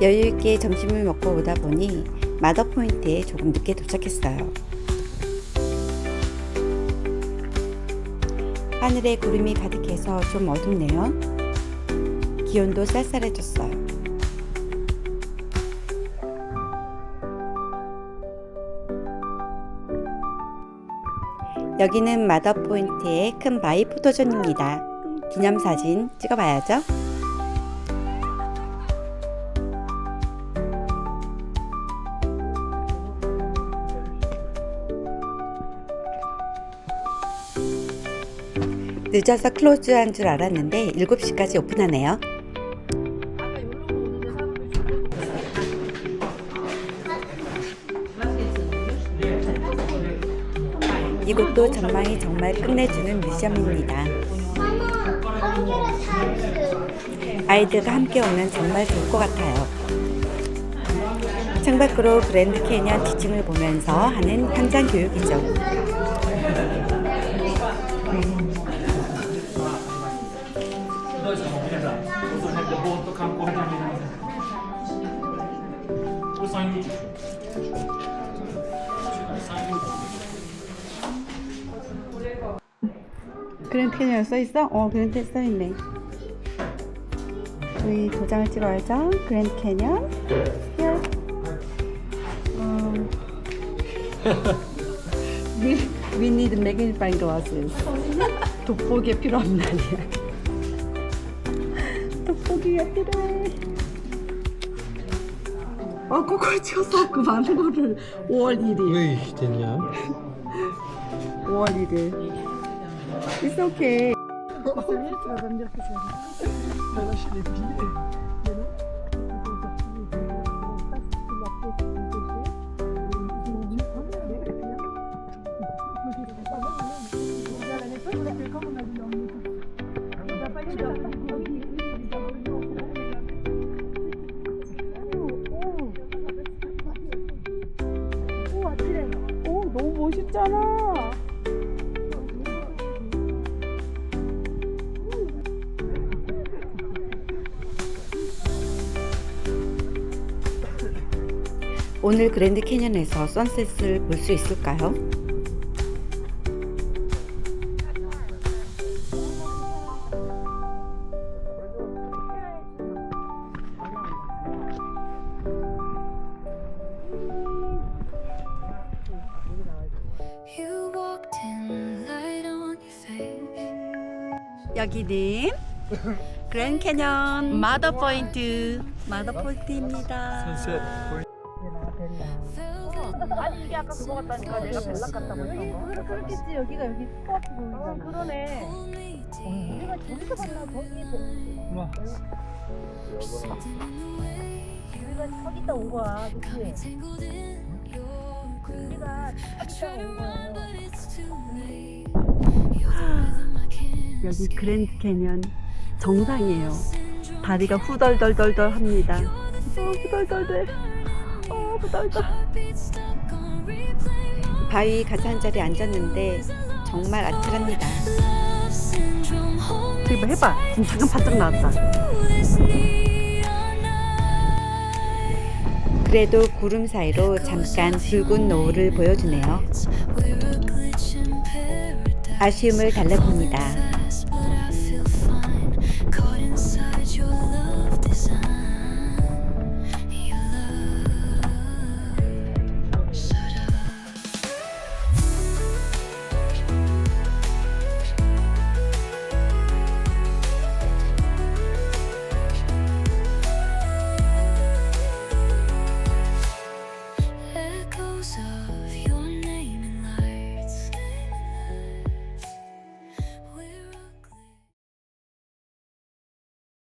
여유있게 점심을 먹고 오다 보니 마더 포인트에 조금 늦게 도착했어요. 하늘에 구름이 가득해서 좀 어둡네요. 기온도 쌀쌀해졌어요. 여기는 마더 포인트의 큰 바위 포토존입니다. 기념사진 찍어봐야죠. 늦어서 클로즈한 줄 알았는데 7시까지 오픈하네요. 이곳도 전망이 정말 끝내주는 뮤지엄입니다. 아이들과 함께 오면 정말 좋을 것 같아요. 창밖으로 그랜드 캐니언 지층을 보면서 하는 현장 교육이죠. 그랜 캐니언 써있어? 어 그랜 캐 써있네 우리 도장을 찍어야죠 그랜 캐니언 히어 음. We, we need magnifying glasses 돋보기에 필요 없는 날이야 돋보기가 필요해. 어, 거꾸로 찍었어. 그 많은 거를 5월 1일. 왜 됐냐? 5월 1일. It's okay. 멋있잖아. 오늘 그랜드 캐년에서 선셋을 볼 수 있을까요? 여기는 그랜드 캐년 마더 포인트 마더 포인트입니다. 아니 이게 아까 그거 같다니까 내가 벨라 같다고 했던 거. 그렇겠지 여기가 여기 스포츠 어 그러네. 우리가 저기서 봤나 저기 와. 우리가 저기 있다 온 거야, 그렇지? 우리가 저기 있다 온 거야. 여기 그랜드 캐년 정상이에요. 다리가 후덜덜덜덜 합니다. 어, 후덜덜덜. 어, 후덜덜. 바위 가서 한 자리에 앉았는데 정말 아찔합니다. 저기 뭐 해봐. 지금 잠깐 바짝 나왔다. 그래도 구름 사이로 잠깐 붉은 노을을 보여주네요. 아쉬움을 달래봅니다.